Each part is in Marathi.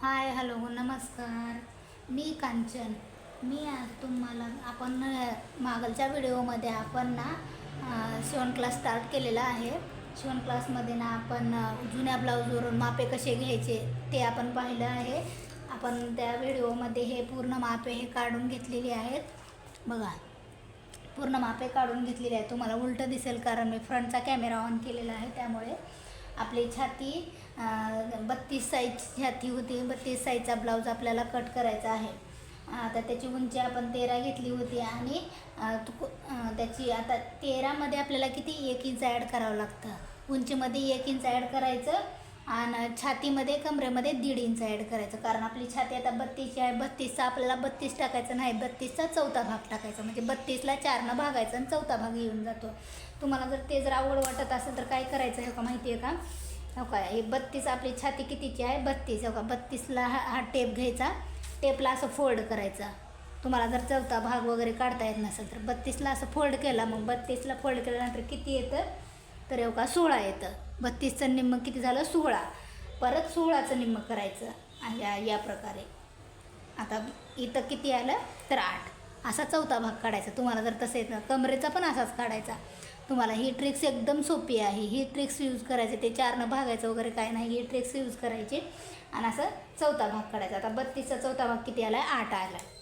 हाय हॅलो नमस्कार. मी कांचन. मी आज तुम्हाला आपण मागलच्या व्हिडिओमध्ये आपण ना शिवण क्लास स्टार्ट केलेला आहे. शिवण क्लासमध्ये ना आपण जुन्या ब्लाऊजवरून मापे कसे घ्यायचे ते आपण पाहिलं आहे. आपण त्या व्हिडिओमध्ये हे पूर्ण मापे हे काढून घेतलेली आहेत. बघा पूर्ण मापे काढून घेतलेली आहे तुम्हाला उलटं दिसेल कारण मी फ्रंटचा कॅमेरा ऑन केलेला आहे त्यामुळे आपली छाती बत्तीस साईज छाती होती. बत्तीस साईजचा ब्लाऊज आपल्याला कट करायचा आहे. आता त्याची उंची आपण तेरा घेतली होती आणि त्याची आता तेरामध्ये आपल्याला किती एक इंच ॲड करावं लागतं? उंचीमध्ये एक इंच ॲड करायचं आणि छातीमध्ये कमरेमध्ये दीड इंच ॲड करायचं. कारण आपली छाती आता बत्तीसची आहे. बत्तीसचा आपल्याला बत्तीस टाकायचं नाही. बत्तीसचा चौथा भाग टाकायचा. म्हणजे बत्तीसला चारनं भागायचं आणि चौथा भाग येऊन जातो. तुम्हाला जर ते जर आवड वाटत असेल तर काय करायचं हे का माहिती आहे का? हो का? हे बत्तीस आपली छाती कितीची आहे? बत्तीस. हो का? बत्तीसला हा हा टेप घ्यायचा. टेपला असं फोल्ड करायचा. तुम्हाला जर चौथा भाग वगैरे काढता येत नसेल तर बत्तीसला असं फोल्ड केला. मग बत्तीसला फोल्ड केल्यानंतर किती येतं? तर एवढा का सोळा येतं. बत्तीसचं निम्म किती झालं? सोळा. परत सोळाचं निम्म करायचं आणि या या प्रकारे. आता इथं किती आलं? तर आठ. असा चौथा भाग काढायचा. तुम्हाला जर तसं येतं कमरेचा पण असाच काढायचा. तुम्हाला ही ट्रिक्स एकदम सोपी आहे. ही ट्रिक्स यूज करायची. ते चारनं भागायचं वगैरे काय नाही. ही ट्रिक्स यूज करायची. आणि असं चौथा भाग काढायचा. आता बत्तीसचा चौथा भाग किती आला आहे आठ आला आहे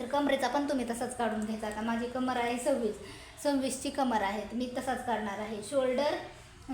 तर कमरेचा पण तुम्ही तसाच काढून घ्यायचा. आता माझी कमर आहे सव्वीस. सव्वीसची कमर आहे मी तसाच करणार आहे. शोल्डर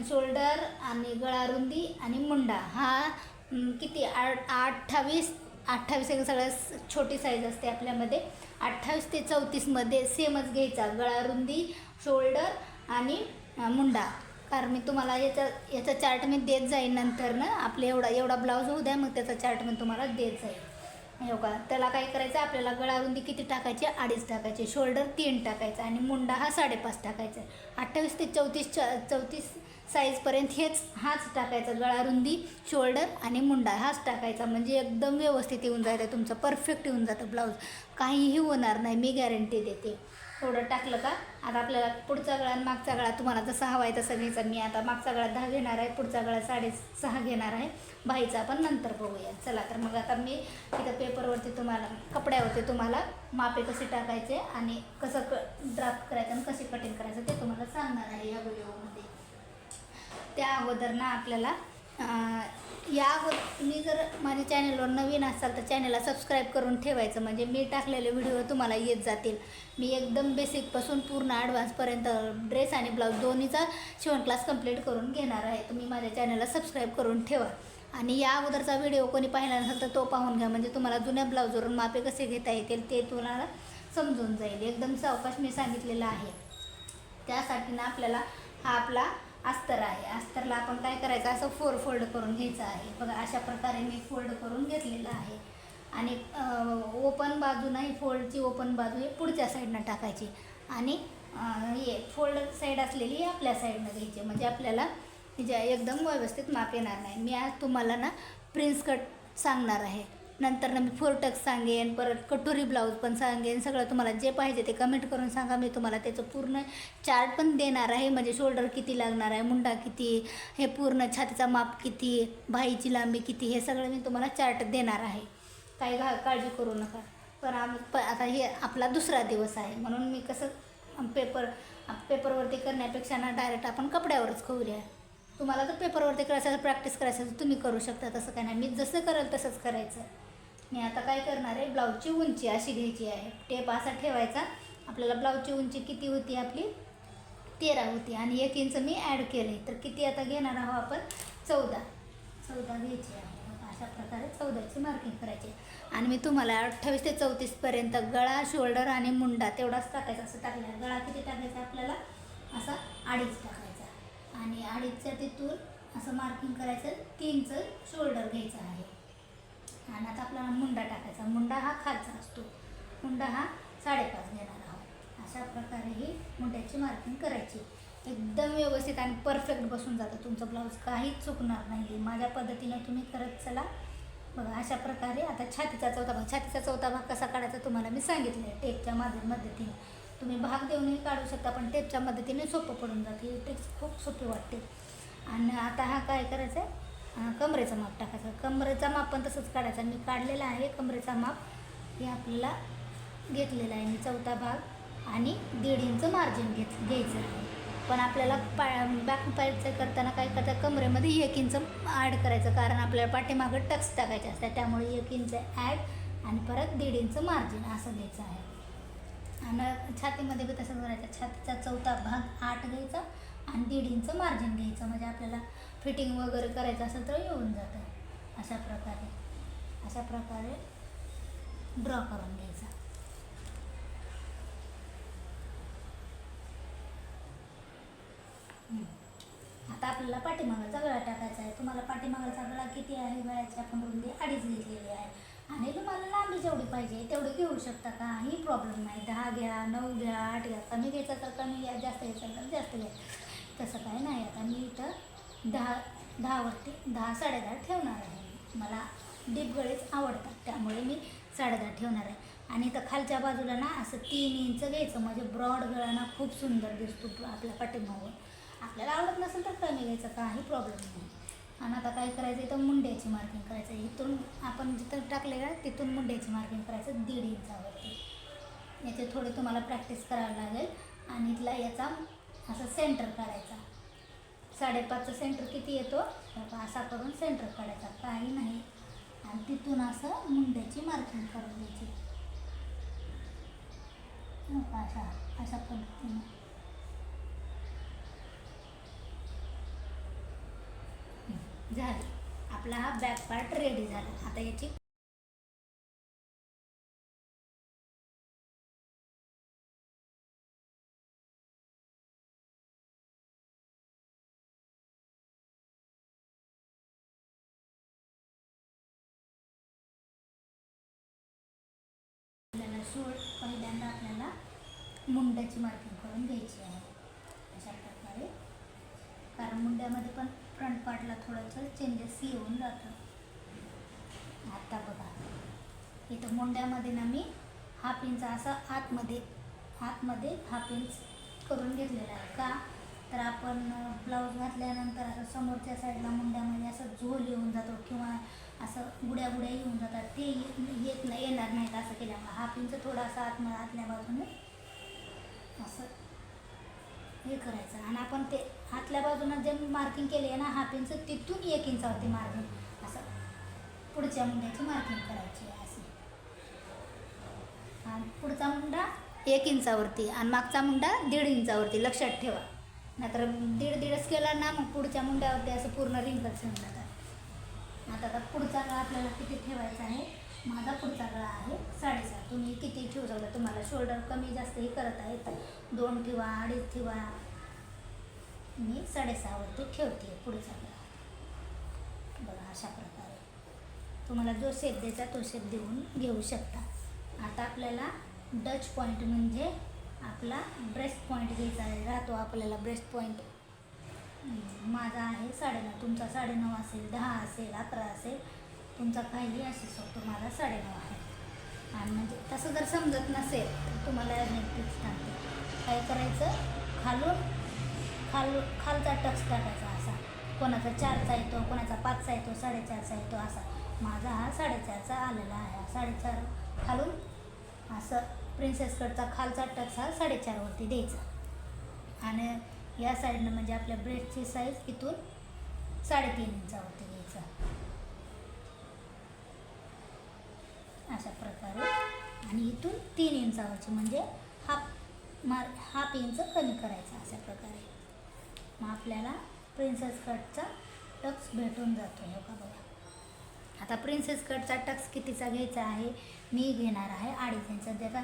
शोल्डर आणि गळारुंदी आणि मुंडा. हा किती? आठ अठ्ठावीस अठ्ठावीस एक सगळ्यात छोटी साईज असते आपल्यामध्ये. अठ्ठावीस ते चौतीसमध्ये सेमच घ्यायचा. गळारुंदी शोल्डर आणि मुंडा. कारण मी तुम्हाला याचा याचा चार्ट मी देत जाईन नंतर ना आपले एवढा एवढा ब्लाऊज होऊ द्या मग त्याचा चार्ट मी तुम्हाला देत जाईल हो का त्याला काय करायचं आपल्याला गळारुंदी किती टाकायची? अडीच टाकायचे. शोल्डर तीन टाकायचं आणि मुंडा हा साडेपाच टाकायचा. अठ्ठावीस ते चौतीस च चौतीस साईजपर्यंत हेच हाच टाकायचा गळारुंदी शोल्डर आणि मुंडा हाच टाकायचा. म्हणजे एकदम व्यवस्थित येऊन जातं तुमचं परफेक्ट येऊन जातं ब्लाऊज काहीही होणार नाही मी गॅरंटी देते. थोडं टाकलं का? आता आपल्याला पुढचा गळा आणि मागचा गळा तुम्हाला जसा हवा आहे तसं घ्यायचा. मी आता मागचा गळा दहा घेणार आहे पुढचा गळा साडे सहा घेणार आहे. बाईचा आपण नंतर बघूया. चला तर मग आता मी इथं पेपरवरती तुम्हाला कपड्यावरती तुम्हाला मापे कसे टाकायचे आणि कसं क ड्राफ्ट करायचं आणि कसे कटिंग करायचं ते तुम्हाला सांगणार आहे या व्हिडिओमध्ये त्या अगोदर ना आपल्याला या अगोदर तुम्ही जर माझ्या चॅनलवर नवीन असाल तर चॅनलला सबस्क्राईब करून ठेवायचं. म्हणजे मी टाकलेले व्हिडिओ तुम्हाला येत जातील. मी एकदम बेसिकपासून पूर्ण ॲडव्हान्सपर्यंत ड्रेस आणि ब्लाऊज दोन्हीचा शिवण क्लास कंप्लीट करून घेणार आहे. तुम्ही माझ्या चॅनलला सबस्क्राईब करून ठेवा. आणि या अगोदरचा व्हिडिओ कोणी पाहिला नसेल तर तो पाहून घ्या. म्हणजे तुम्हाला जुन्या ब्लाऊजवरून मापे कसे घेता येतील ते तुम्हाला समजून जाईल. एकदम सावकाश मी सांगितलेलं आहे. त्यासाठी ना आपल्याला हा आपला अस्तर आहे. अस्तरला आपण काय करायचं? असं फोर फोल्ड करून घ्यायचं आहे. बघा अशा प्रकारे मी फोल्ड करून घेतलेलं आहे. आणि ओपन बाजू नाही फोल्डची ओपन बाजू हे पुढच्या साईडनं टाकायची. आणि हे फोल्ड साईड असलेली आपल्या साईडनं घ्यायची. म्हणजे आपल्याला जे एकदम व्यवस्थित माप येणार नाही. मी आज तुम्हाला ना प्रिन्स कट सांगणार आहे. नंतर ना मी फोरटक्स सांगेन परत कटोरी ब्लाऊज पण सांगेन सगळं तुम्हाला जे पाहिजे ते कमेंट करून सांगा. मी तुम्हाला त्याचं पूर्ण चार्ट पण देणार आहे. म्हणजे शोल्डर किती लागणार आहे मुंडा किती हे पूर्ण छातीचा माप किती भाईची लांबी किती हे सगळं मी तुम्हाला चार्ट देणार आहे. काही घा काळजी करू नका. पण आम्ही प आता हे आपला दुसरा दिवस आहे. म्हणून मी कसं पेपर पेपरवरती करण्यापेक्षा ना डायरेक्ट आपण कपड्यावरच करूया तुम्हाला जर पेपरवरती करायचं असेल प्रॅक्टिस करायचं असेल तुम्ही करू शकता. तसं काय नाही. मी जसं करेल तसंच करायचं. मी आता काय करणार आहे ब्लाऊजची उंची अशी घ्यायची आहे. टेप असा ठेवायचा. आपल्याला ब्लाऊजची उंची किती होती आपली? तेरा होती आणि एक इंच मी ॲड केले तर किती आता घेणार आहोत आपण? चौदा. चौदा घ्यायची आहे. अशा प्रकारे चौदाची मार्किंग करायची आणि मी तुम्हाला अठ्ठावीस ते चौतीसपर्यंत गळा शोल्डर आणि मुंडा तेवढाच टाकायचा. असं टाकला. गळा किती टाकायचा आपल्याला? असा अडीच टाकायचा. आणि अडीचच्या तिथून असं मार्किंग करायचं. तीनचं शोल्डर घ्यायचं आहे. आणि आता आपल्याला मुंडा टाकायचा. मुंडा हा खालचा असतो. मुंडा हा साडेपाच घेणार आहोत. अशा प्रकारे ही मुंड्याची मार्किंग करायची. एकदम व्यवस्थित आणि परफेक्ट बसून जातं. तुमचं ब्लाऊज काहीच चुकणार नाही माझ्या पद्धतीने तुम्ही करत चला. बघा अशा प्रकारे आता छातीचा चौथा भाग छातीचा चौथा भाग कसा काढायचा तुम्हाला मी सांगितलं आहे टेपच्या माझ्या मदतीने. तुम्ही भाग देऊनही काढू शकता पण टेपच्या मदतीने सोपं पडून जाते. ही खूप सोपी वाटते. आणि आता हा काय करायचा आहे कमरेचं माप टाकायचं. कमरेचा माप पण तसंच काढायचा. मी काढलेला आहे कमरेचा माप. हे आपल्याला घेतलेला आहे मी चौथा भाग आणि दीड इंच मार्जिन घेत घ्यायचं आहे. पण आपल्याला पा बॅक पायचं करताना काय करता कमरेमध्ये एक इंच ॲड करायचं. कारण आपल्याला पाठीमागं टक्स टाकायचे असतात. त्यामुळे एक इंच ॲड आणि परत दीड इंच मार्जिन असं घ्यायचं आहे. आणि छातीमध्ये बी तसं करायचं छातीचा चौथा भाग आठ घ्यायचा आणि दीड इंच मार्जिन घ्यायचं. म्हणजे आपल्याला फिटिंग वगैरे करायचं असेल तर येऊन जातं. अशा प्रकारे अशा प्रकारे ड्रॉ करून घ्यायचा. आता आपल्याला पाठीमागाचा गळा टाकायचा आहे. तुम्हाला पाठीमागाचा गळा किती आहे गळ्याची आपण रुंदी अडीच घेतलेली आहे. आणि तुम्हाला लांबी जेवढी पाहिजे तेवढी घेऊ शकता काही प्रॉब्लेम नाही. दहा घ्या नऊ घ्या आठ घ्या. कमी घ्यायचं तर कमी घ्या जास्त घ्यायचं तर जास्त घ्या. तसं काही नाही. आता मी इथं दहा दहावरती दहा साडेदहा ठेवणार आहे. मला डीप गळेच आवडतात त्यामुळे मी साडेदहा ठेवणार आहे. आणि इथं खालच्या बाजूला ना असं तीन इंच घ्यायचं. म्हणजे ब्रॉड गळा ना खूप सुंदर दिसतो आपल्या पाठीमागून. आपल्याला आवडत नसेल तर कमी घ्यायचं काही प्रॉब्लेम नाही. आणि आता काय करायचं इथं मुंड्याची मार्किंग करायचं. इथून आपण जिथं टाकले का तिथून मुंड्याची मार्किंग करायचं दीड इंचावरती याचे थोडे तुम्हाला प्रॅक्टिस करायला लागेल. आणि इथला याचा असं सेंटर करायचा. साडेपाचचं सेंटर किती येतो? असा करून सेंटर काढायचा. काही नाही. आणि तिथून असं मुंड्याची मार्किंग करून द्यायची अशा अशा पद्धतीने. झाली. आपला हा बॅक पार्ट रेडी झाला. आता याची मुंड्याची मार्किंग करून घ्यायची आहे. अशा प्रकारे. कारण मुंड्यामध्ये पण फ्रंट पार्टला थोडंसं चेंजेस येऊन जातं. आता बघा. इथं मुंड्यामध्ये ना मी हाफ इंच असा आतमध्ये आतमध्ये हाफ इंच करून घेतलेला आहे. का? तर आपण ब्लाऊज घातल्यानंतर असं समोरच्या साईडला मुंड्यामध्ये असं झोल येऊन जातो किंवा असं गुड्या गुड्या येऊन जातात. ते येत नाही येणार नाहीत असं केल्यामुळे. हाफ इंच थोडासा आतमध्ये आतल्या असं हे करायचं आणि आपण ते आतल्या बाजूनं जे मार्किंग केली आहे ना हाफ इंच तिथून एक इंचावरती मार्किंग असं. पुढच्या मुंड्याची मार्किंग करायची आहे अशी. आणि पुढचा मुंडा एक इंचावरती आणि मागचा मुंडा दीड इंचावरती लक्षात ठेवा. नाहीतर दीड दीडच केला ना मग पुढच्या मुंड्यावरती असं पूर्ण रिंकल्स येऊन जातात आता आता पुढचा गळा आपल्याला किती ठेवायचा आहे? माझा पुढचा गळा आहे साडेसात. तुम्ही किती ठेवू शकता? तुम्हाला शोल्डर कमी जास्त हे करत आहेत दोन ठेवा अडीच ठेवा. मी साडेसहावरती ठेवते पुढचा गळा बघा अशा प्रकारे. तुम्हाला जो शेप द्यायचा तो शेप देऊन घेऊ शकता. आता आपल्याला डच पॉईंट म्हणजे आपला ब्रेस्ट पॉईंट घ्यायचा आहे. राहतो आपल्याला ब्रेस्ट पॉईंट माझा आहे साडेनऊ तुमचा साडेनऊ असेल दहा असेल अकरा असेल तुमचा काही असू शकतो माझा साडेनऊ आहे. आणि म्हणजे तसं जर समजत नसेल तर तुम्हाला टिप्स सांगते. काय करायचं? खालून खाल खालचा टक्स टाकायचा असा. कोणाचा चारचा येतो कोणाचा पाचचा येतो साडेचारचा येतो असा. माझा हा साडेचारचा आलेला आहे. हा साडेचार खालून असं प्रिन्सेस कटचा खालचा टक्स हा साडेचारवरती द्यायचा. आणि या साईडनं म्हणजे आपल्या ब्रेडची साईज इथून साडेतीन इंचावरती घ्यायचा. अशा प्रकारे. आणि इथून तीन इंचावरची म्हणजे हाफ मार हाफ इंच कमी करायचा अशा प्रकारे. मग आपल्याला प्रिन्सेस कटचा टक्स भेटून जातो हे का बघा. आता प्रिन्सेस कटचा टक्स कितीचा घ्यायचा आहे मी घेणार आहे अडीच इंच त्याचा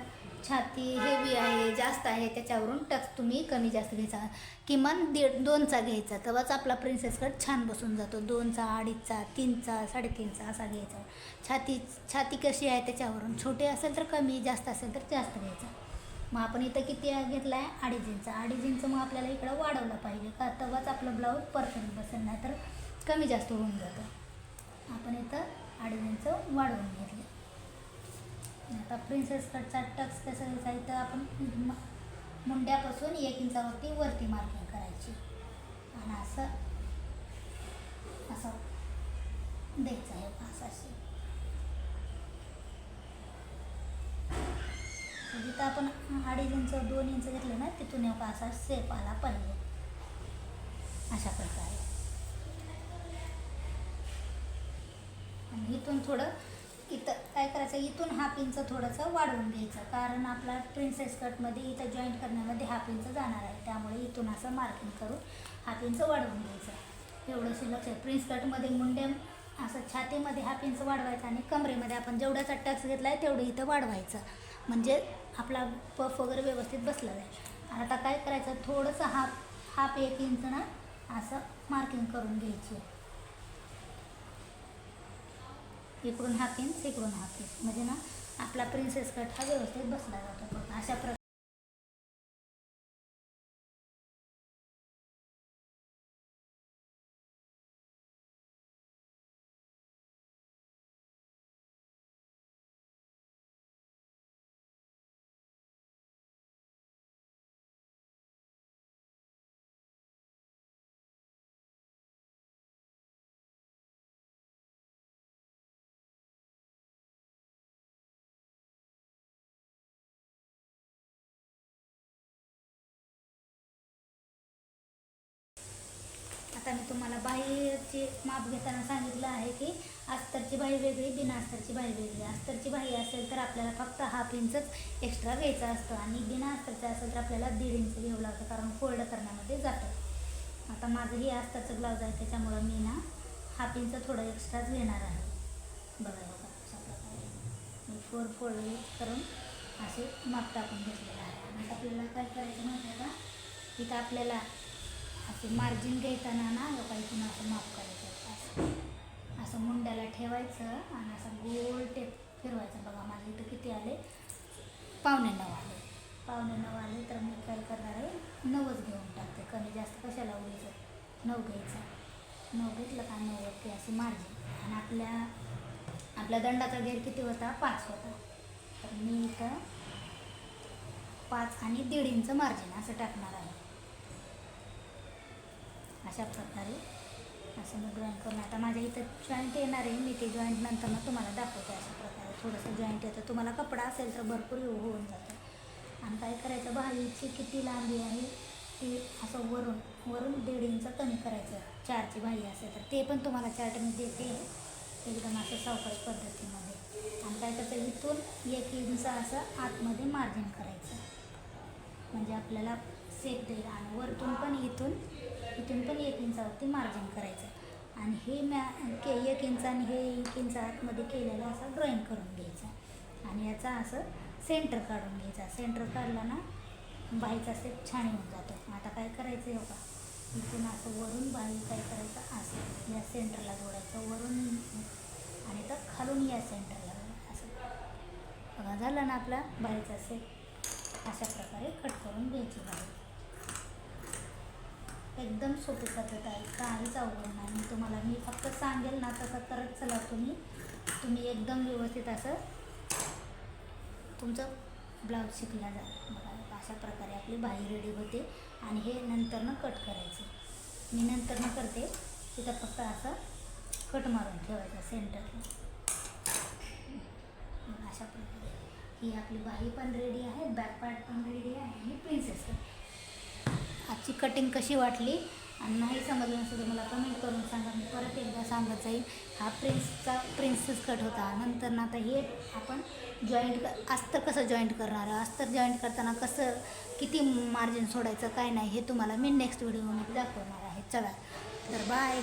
छाती हेवी आहे जास्त आहे त्याच्यावरून टक्स तुम्ही कमी जास्त घ्यायचा. किमान दीड दोनचा घ्यायचा तेव्हाच आपला प्रिन्सेस कट छान बसून जातो. दोनचा अडीचचा तीनचा साडेतीनचा असा घ्यायचा. छाती छाती कशी आहे त्याच्यावरून छोटी असेल तर कमी जास्त असेल तर जास्त घ्यायचा. मग आपण इथं किती घेतला आहे अडीच इंच. अडीच इंच मग आपल्याला इकडं वाढवलं पाहिजे का? तेव्हाच आपलं ब्लाऊज परफेक्ट बसेल नाही तर कमी जास्त होऊन जातं. आपण इथं अडीच इंच वाढवून घेतले. आता प्रिन्सेस कटचा टक्स कसं घ्यायचा इथं आपण म- मुंड्यापासून एक इंचावरती वरती मार्किंग करायची. आणि असं असं द्यायचं आहे पास जिथं आपण अडीच इंच दोन इंच घेतलं ना तिथून एक असा सेप आला पाहिजे. अशा प्रकारे. आणि इथून थोडं इथं काय करायचं इथून हाफ इंच थोडंसं वाढवून घ्यायचं. कारण आपला प्रिन्सेस कटमध्ये इथं जॉईंट करण्यामध्ये हाफ इंच जाणार आहे. त्यामुळे इथून असं मार्किंग करून हाफ इंच वाढवून घ्यायचं. एवढं लक्ष आहे. प्रिन्स कटमध्ये मुंडे असं छातीमध्ये हाफ इंच वाढवायचं आणि कमरेमध्ये आपण जेवढ्याचा टक्स घेतला आहे तेवढं इथं वाढवायचं. म्हणजे आपला पफ वगैरे व्यवस्थित बसला जाईल आता काय करायचं थोडंसं हाफ हाफ एक इंच ना असं मार्किंग करून घ्यायची. इकडून हाफ इंच इकडून हाफ इंच म्हणजे ना आपला प्रिन्सेस कट हा व्यवस्थित बसला जातो. अशा प्र आता मी तुम्हाला बाईची माप घेताना सांगितलं आहे की अस्तरची बाही वेगळी बिना अस्तरची बाही वेगळी. अस्तरची बाही असेल तर आपल्याला फक्त हाफ इंचच एक्स्ट्रा घ्यायचा असतो आणि बिना अस्तरचं असेल तर आपल्याला दीड इंच घ्यावं लागतं कारण फोल्ड करण्यामध्ये जातं. आता माझं हे अस्तरचं ब्लाऊज आहे त्याच्यामुळं मी ना हाफ इंच थोडं एक्स्ट्राच घेणार आहे. बघा बघा अशा प्रकारे मी फोर फोल्ड करून असे माप टाकून घेतलेलं आहे. आणि आता आपल्याला काय करायचं माहिती आहे का? इथं आपल्याला असं मार्जिन घेताना ना लोका असं माफ करायचं. असं असं मुंड्याला ठेवायचं आणि असं गोल टेप फिरवायचं. बघा माझ्या इथं किती आले? पावणे नऊ आले. पावणे नऊ आले तर मी काय करणार आहे? नवच घेऊन टाकते. कमी जास्त कशाला उगायचं नऊ घ्यायचं. नऊ घेतलं का नऊ ते असं मार्जिन आणि आपल्या आपल्या दंडाचा घेर किती होता? पाच होता. तर मी इथं पाच आणि दीड इंच मार्जिन असं टाकणार आहे. अशा प्रकारे असं मी जॉईंट करून आता माझ्या इथं जॉईंट येणार आहे. मी ते जॉईंट नंतर मग तुम्हाला दाखवते अशा प्रकारे. थोडंसं जॉईंट येतं. तुम्हाला कपडा असेल तर भरपूर होऊन जातं. आणि काय करायचं? बाहीची किती लांबी आहे? ती असं वरून वरून दीड इंच कमी करायचं. चारची बाही असेल तर. ते पण तुम्हाला चार्ट मी देते. एकदम असं सावकाश पद्धतीमध्ये. आणि काय करायचं? इथून एक इंच असं आतमध्ये मार्जिन करायचं. म्हणजे आपल्याला सेफ देईल. आणि वरतून पण इथून इथून पण एक इंचावरती मार्जिन करायचं आणि हे मॅ के एक इंच आणि हे एक इंच आतमध्ये केलेलं असं ड्रॉईंग करून घ्यायचं आणि याचा असं सेंटर काढून घ्यायचा सेंटर काढला ना बाईचा सेप छान येऊन जातो. आता काय करायचं आहे का इथून असं वरून बाई काय करायचं? असं या सेंटरला जोडायचं. वरून आणि तर खालून या सेंटरला असं. बघा झालं ना आपला बाईचा सेप अशा प्रकारे कट करून घ्यायची बाई एकदम सोपी पद्धत आहे. काहीच अवघड नाही. मी तुम्हाला मी फक्त सांगेल ना तसं करत चला तुम्ही तुम्ही एकदम व्यवस्थित असं तुमचं ब्लाऊज शिकला जा. बघा अशा प्रकारे आपली बाही रेडी होते आणि हे नंतरनं कट करायचं. मी नंतरनं करते. तिथं फक्त असं कट मारून ठेवायचं सेंटरला अशा प्रकारे. ही आपली बाही पण रेडी आहे बॅक पार्ट पण रेडी आहे आणि प्रिन्सेस आजची कटिंग कशी वाटली? आणि नाही समजलं नसेल तर मला कमेंट करून सांगा. मी परत एकदा सांगत जाईल हा प्रिन्सचा प्रिन्सेस कट होता. नंतर ना आता हे आपण जॉईंट अस्तर कसं जॉईंट करणार? आहे अस्तर जॉईंट करताना कसं किती मार्जिन सोडायचं काय नाही हे तुम्हाला मी नेक्स्ट व्हिडिओमध्ये दाखवणार आहे. चला तर बाय